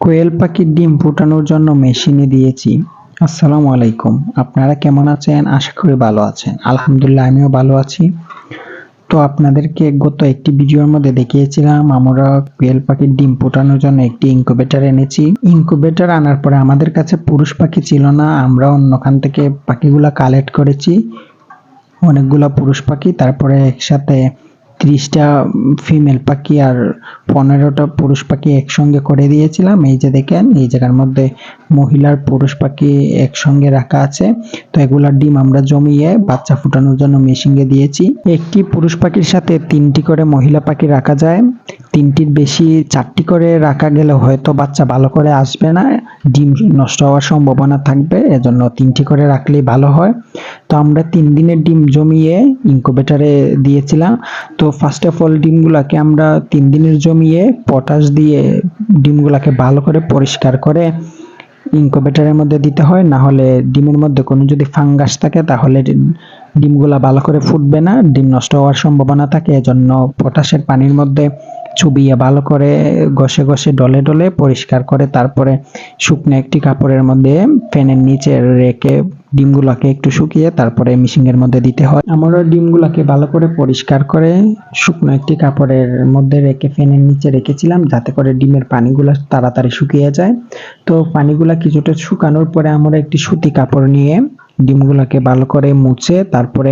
কোয়েল পাখির ডিম ফোটানোর জন্য মেশিনে দিয়েছি। আসসালামু আলাইকুম। আপনারা কেমন আছেন? আশা করি ভালো আছেন। আলহামদুলিল্লাহ, আমিও ভালো আছি। তো আপনাদেরকে গত একটি ভিডিওর মধ্যে দেখিয়েছিলাম, আমরা কোয়েল পাখির ডিম ফোটানোর জন্য একটি ইনকুবেটর এনেছি। ইনকুবেটর আনার পরে আমাদের কাছে পুরুষ পাখি ছিল না, আমরা অন্যখান থেকে পাখিগুলা কালেক্ট করেছি। অনেকগুলা পুরুষ পাখি, তারপরে একসাথে ত্রিশটা ফিমেল পাখি আর পনেরোটা পুরুষ পাখি একসঙ্গে করে দিয়েছিলাম। এই যে দেখেন, এই জায়গার মধ্যে মহিলার পুরুষ পাখি একসঙ্গে রাখা আছে। তো এগুলার ডিম আমরা জমিয়ে বাচ্চা ফুটানোর জন্য মেশিনে দিয়েছি। একটি পুরুষ পাখির সাথে তিনটি করে মহিলা পাখি রাখা যায়। তিনটির বেশি চারটি করে রাখা গেলে হয়তো বাচ্চা ভালো করে আসবে না, ডিম নষ্ট হওয়ার সম্ভাবনা থাকবে, এজন্য তিনটি করে রাখলেই ভালো হয়। তো আমরা তিন দিনের ডিম জমিয়ে ইনকুবেটরে দিয়েছিলাম। তো ফার্স্ট অফ অল ডিমগুলাকে আমরা তিন দিনের জমিয়ে পটাশ দিয়ে ডিমগুলাকে ভালো করে পরিষ্কার করে ইনকুবেটরের মধ্যে দিতে হয়। না হলে ডিমের মধ্যে কোনো যদি ফাঙ্গাস থাকে, তাহলে ডিমগুলা ভালো করে ফুটবে না, ডিম নষ্ট হওয়ার সম্ভাবনা থাকে, এজন্য পটাশের পানির মধ্যে চুবিয়ে ভালো করে ঘষে ঘষে ডলে ডলে পরিষ্কার করে তারপরে শুকনো একটি কাপড়ের মধ্যে ফ্যানের নিচে রেখে ডিমগুলোকে একটু শুকিয়ে তারপরে মিশিংয়ের মধ্যে দিতে হয়। আমরা ডিমগুলোকে ভালো করে পরিষ্কার করে শুকনো একটি কাপড়ের মধ্যে রেখে ফ্যানের নিচে রেখেছিলাম যাতে করে ডিমের পানিগুলো তাড়াতাড়ি শুকিয়ে যায়। তো পানিগুলো কিছুটা শুকানোর পরে আমরা একটি সুতি কাপড় নিয়ে ডিমগুলোকে ভালো করে মুছে তারপরে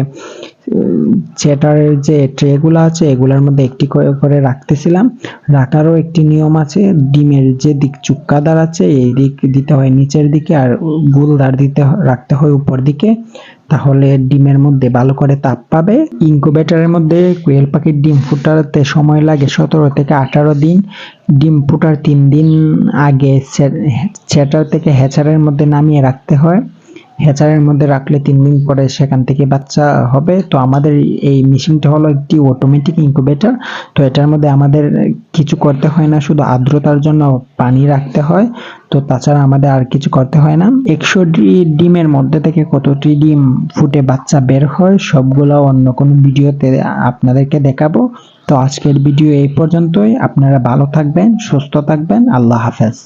চেটারের যে ট্রেগুলো আছে, এগুলোর মধ্যে একটি করে রাখতেছিলাম। রাখারও একটি নিয়ম আছে, ডিমের যে দিক চুক্কাদার আছে, এই দিক দিতে হয় নিচের দিকে আর গুলদার দিতে রাখতে হয় উপর দিকে। তাহলে ডিমের মধ্যে ভালো করে তাপ পাবে। ইনকুবেটরের মধ্যে কোয়েল পাখির ডিম ফুটাতে সময় লাগে সতেরো থেকে আঠারো দিন। ডিম ফুটার তিন দিন আগে ছেটার থেকে হ্যাচারের মধ্যে নামিয়ে রাখতে হয়। হ্যাচারের মধ্যে রাখলে তিন দিন পরে সেখান থেকে বাচ্চা হবে। তো আমাদের এই মেশিনটা হলো একটি অটোমেটিক ইনকুবেটর তো এটার মধ্যে আমাদের কিছু করতে হয় না, শুধু আর্দ্রতার জন্য পানি রাখতে হয়। তো তাছাড়া আমাদের আর কিছু করতে হয় না। একশোটি ডিমের মধ্যে থেকে কতটি ডিম ফুটে বাচ্চা বের হয় সবগুলো অন্য কোনো ভিডিওতে আপনাদেরকে দেখাবো। তো আজকের ভিডিও এই পর্যন্তই। আপনারা ভালো থাকবেন, সুস্থ থাকবেন। আল্লাহ হাফেজ।